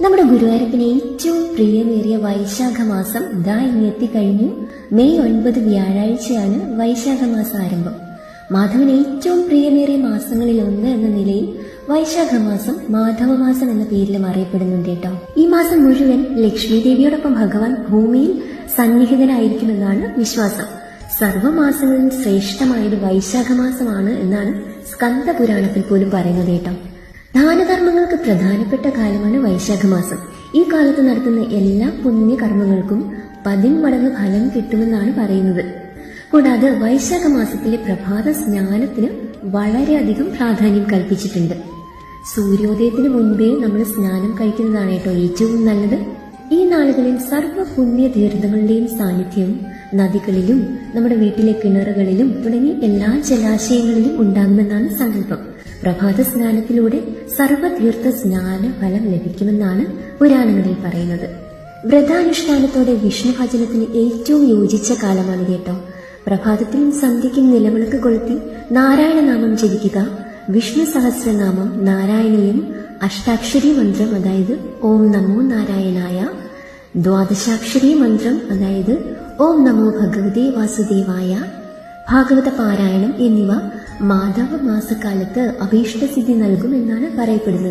നമ്മുടെ ഗുരുവായൂരപ്പന് ഏറ്റവും പ്രിയമേറിയ വൈശാഖ മാസം ദാ ഇങ്ങെത്തിക്കഴിഞ്ഞു മെയ് ഒൻപത് വ്യാഴാഴ്ചയാണ് വൈശാഖ മാസം ആരംഭം. മാധവന് ഏറ്റവും പ്രിയമേറിയ മാസങ്ങളിൽ ഒന്ന് എന്ന നിലയിൽ വൈശാഖ മാസം മാധവ മാസം എന്ന പേരിലും അറിയപ്പെടുന്നുണ്ട് കേട്ടോ. ഈ മാസം മുഴുവൻ ലക്ഷ്മി ദേവിയോടൊപ്പം ഭഗവാൻ ഭൂമിയിൽ സന്നിഹിതനായിരിക്കുമെന്നാണ് വിശ്വാസം. സർവമാസങ്ങളിൽ ശ്രേഷ്ഠമായത് വൈശാഖ മാസമാണ് എന്നാണ് സ്കന്ദ പുരാണത്തിൽ പോലും പറയുന്നത് കേട്ടോ. ദാനധർമ്മങ്ങൾക്ക് പ്രധാനപ്പെട്ട കാലമാണ് വൈശാഖ മാസം ഈ കാലത്ത് നടത്തുന്ന എല്ലാ പുണ്യകർമ്മങ്ങൾക്കും പതിന്മടങ്ങ് ഫലം കിട്ടുമെന്നാണ് പറയുന്നത്. കൂടാതെ വൈശാഖ മാസത്തിലെ പ്രഭാത സ്നാനത്തിന് വളരെയധികം പ്രാധാന്യം കൽപ്പിച്ചിട്ടുണ്ട്. സൂര്യോദയത്തിന് മുൻപേ നമ്മൾ സ്നാനം കഴിക്കുന്നതാണ് കേട്ടോ ഏറ്റവും നല്ലത്. ഈ നാളുകളിൽ സർവ പുണ്യ തീർത്ഥങ്ങളുടെയും സാന്നിധ്യം നദികളിലും നമ്മുടെ വീട്ടിലെ കിണറുകളിലും തുടങ്ങി എല്ലാ ജലാശയങ്ങളിലും ഉണ്ടാകുമെന്നാണ് സങ്കല്പം. പ്രഭാത സ്നാനത്തിലൂടെ സർവതീർത്ഥ സ്നാന ഫലം ലഭിക്കുമെന്നാണ് പുരാണങ്ങളിൽ പറയുന്നത്. വ്രതാനുഷ്ഠാനത്തോടെ വിഷ്ണു ഭജനത്തിന് ഏറ്റവും യോജിച്ച കാലമാണ് കേട്ടോ പ്രഭാതത്തിലും സന്ധ്യയ്ക്കും നിലവിളക്ക് കൊളുത്തി നാരായണനാമം ജപിക്കുക വിഷ്ണു സഹസ്രനാമം നാരായണീയം അഷ്ടാക്ഷരി മന്ത്രം അതായത് ഓം നമോ നാരായണായ ദ്വാദശാക്ഷരി മന്ത്രം അതായത് ഓം നമോ ഭഗവതേ വാസുദേവായ ഭാഗവത പാരായണം എന്നിവ മാധവ മാസക്കാലത്ത് അഭീഷ്ടസിദ്ധി നൽകുമെന്നാണ് പറയപ്പെടുന്നത്.